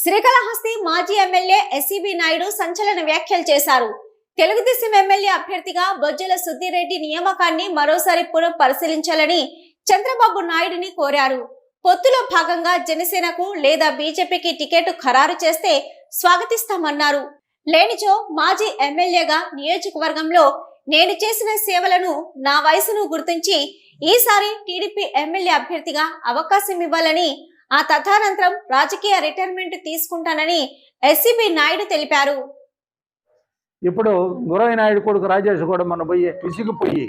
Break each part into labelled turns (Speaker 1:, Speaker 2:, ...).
Speaker 1: శ్రీకాళహస్తి మాజీ MLA SCB Naidu సంచలన వ్యాఖ్యలు చేశారు. తెలుగుదేశం ఎమ్మెల్యే అభ్యర్థిగా బొజ్జల సుద్దిరెడ్డి నియామకాన్ని మరోసారి పునః పరిశీలించాలని చంద్రబాబు నాయుడిని కోరారు. పొత్తులో భాగంగా జనసేనకు లేదా బీజేపీకి టికెట్ ఖరారు చేస్తే స్వాగతిస్తామన్నారు. లేనిచో మాజీ ఎమ్మెల్యేగా నియోజకవర్గంలో నేను చేసిన సేవలను నా వయసును గుర్తించి ఈసారి టీడీపీ ఎమ్మెల్యే అభ్యర్థిగా అవకాశం ఇవ్వాలని ఆ తదనంతరం రాజకీయ రిటైర్మెంట్ తీసుకుంటానని ఎస్సిబి నాయుడు తెలిపారు.
Speaker 2: ఇప్పుడు గురవి నాయుడు కొడుకు రాజేష్ కూడా మన పోయి విసిగిపోయి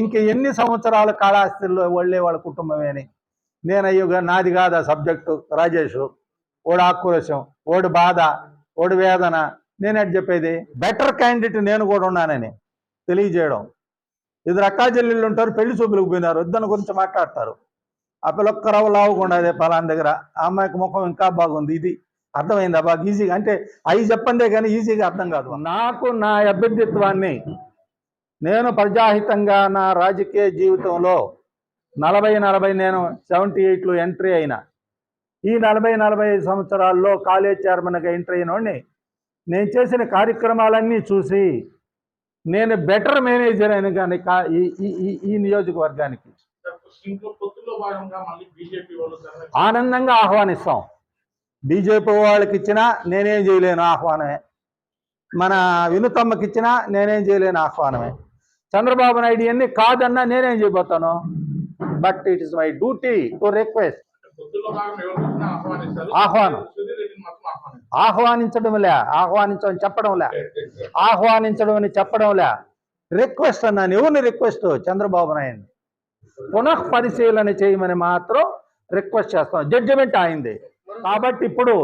Speaker 2: ఇంక ఎన్ని సంవత్సరాల కాళాస్తిలో వాళ్ళే వాళ్ళ కుటుంబమే అని. నేను అయ్యో నాది కాదా సబ్జెక్టు రాజేష్. ఓడు ఆక్రోశం ఓడి బాధ ఓడి వేదన. నేనటి చెప్పేది? బెటర్ క్యాండిడేట్ నేను కూడా ఉన్నానని తెలియజేయడం. ఇద్దరు అక్కా చెల్లెళ్ళు ఉంటారు పెళ్ళి చూపులకు పోయినారు ఇద్దరు గురించి మాట్లాడతారు. ఆ పిల్లొక్క రవ్వ లావుకుండా దగ్గర. ఆ అమ్మాయికి ముఖం ఇంకా బాగుంది. ఇది అర్థమైందా? బాగా ఈజీగా. అంటే అవి చెప్పందే కానీ ఈజీగా అర్థం కాదు. నాకు నా అభ్యర్థిత్వాన్ని నేను ప్రజాహితంగా నా రాజకీయ జీవితంలో నలభై నలభై నేను సెవెంటీ ఎయిట్లో ఎంట్రీ అయినా ఈ నలభై నలభై సంవత్సరాల్లో కాలేజ్ చైర్మన్గా ఎంట్రీ అయినోడిని నేను చేసిన కార్యక్రమాలన్నీ చూసి నేను బెటర్ మేనేజర్ అయిన కానీ కా- ఈ- ఈ- ఈ నియోజకవర్గానికి. ఆనందంగా ఆహ్వానిస్తాం. బీజేపీ వాళ్ళకి ఇచ్చినా నేనేం చేయలేను ఆహ్వానమే. మన వినుతమ్మకి ఇచ్చినా నేనేం చేయలేను ఆహ్వానమే. చంద్రబాబు నాయుడు ఇవన్నీ కాదన్నా నేనేం చేయబోతాను? But it is my duty to request ఆహ్వానం. ఆహ్వానించడంలే ఆహ్వానించడం చెప్పడంలే. ఆహ్వానించడం అని చెప్పడంలే. రిక్వెస్ట్ అన్నాను ఎవరిని రిక్వెస్ట్ చంద్రబాబు నాయుడు పునః పరిశీలన చేయమని మాత్రం రిక్వెస్ట్ చేస్తాం. జడ్జిమెంట్ అయింది కాబట్టి ఇప్పుడు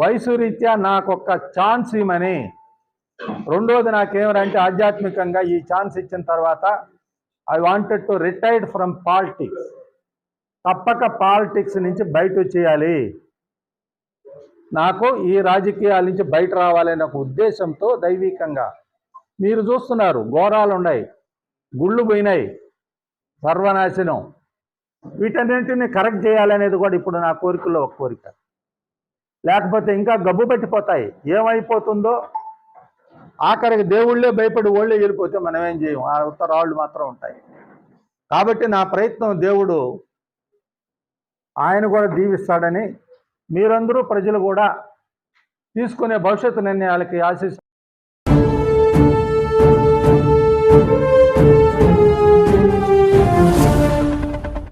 Speaker 2: వయసు రీత్యా నాకు ఒక్క ఛాన్స్ ఇవ్వమని రెండోది నాకేమంటే ఆధ్యాత్మికంగా ఈ ఛాన్స్ ఇచ్చిన తర్వాత I wanted to retired from politics తప్పక పాలిటిక్స్ నుంచి బయట వచ్చేయాలి. నాకు ఈ రాజకీయాల నుంచి బయట రావాలనే ఒక ఉద్దేశంతో దైవికంగా. మీరు చూస్తున్నారు ఘోరాలు ఉన్నాయి గుళ్ళు పోయినాయి. సర్వనాశనం. వీటన్నింటిని కరెక్ట్ చేయాలనేది కూడా ఇప్పుడు నా కోరికలో ఒక కోరిక. లేకపోతే ఇంకా గబ్బు పెట్టిపోతాయి. ఏమైపోతుందో ఆఖరికి దేవుళ్ళే భయపడి ఓళ్ళే వెళ్ళిపోతే మనం ఏం చేయం? ఆ ఉత్తరాళ్ళు మాత్రం ఉంటాయి. కాబట్టి నా ప్రయత్నం దేవుడు ఆయన కూడా దీవిస్తాడని మీరందరూ ప్రజలు కూడా తీసుకునే భవిష్యత్తు నిర్ణయాలకి ఆశీస్